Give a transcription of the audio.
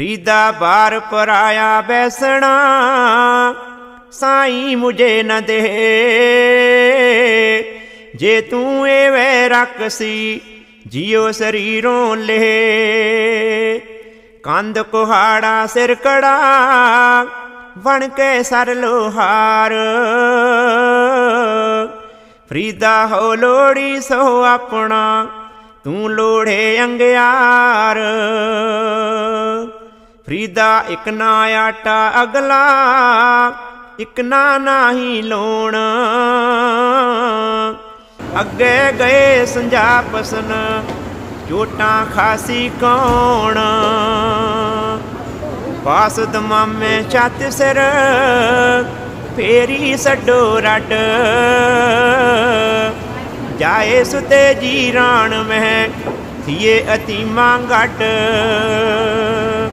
ਫਰੀਦਾ ਬਾਰ ਪਰਾਇਆ ਬੈਸਣਾ, ਸਾਈ ਮੁਝੇ ਨ ਦੇ। ਜੇ ਤੂੰ ਏ ਵੇ ਰਕਸੀ ਜਿਉ ਸਰੀਰੋਂ ਲੈ। ਕੰਧ ਕੁਹਾੜਾ ਸਿਰ ਕੜਾ ਬਣ ਕੇ ਸਰ ਲੋਹਾਰ। ਫਰੀਦਾ ਹੋ ਲੋੜੀ ਸੋ ਆਪਣਾ, ਤੂੰ ਲੋੜੇ ਅੰਗਿਆਰ। ਫਰੀਦਾ ਇੱਕ ਨਾ ਆਟਾ ਅਗਲਾ, ਇੱਕ ਨਾ ਨਾਹੀ ਲੋਣ। ਅੱਗੇ ਗਏ ਸੰਜਾਪਸਨ ਝੋਟਾਂ ਖਾਸੀ ਕੌਣ? ਪਾਸ ਦਮਾਮੇ ਛੱਤ ਸਿਰ, ਫੇਰੀ ਛੱਡੋ ਰੱਡ ਜਾਏ ਸੁਤੇ ਜੀ ਰਾਣ ਮਹਿ ਥੀਏ ਅਤੀਮਾ ਗੱਡ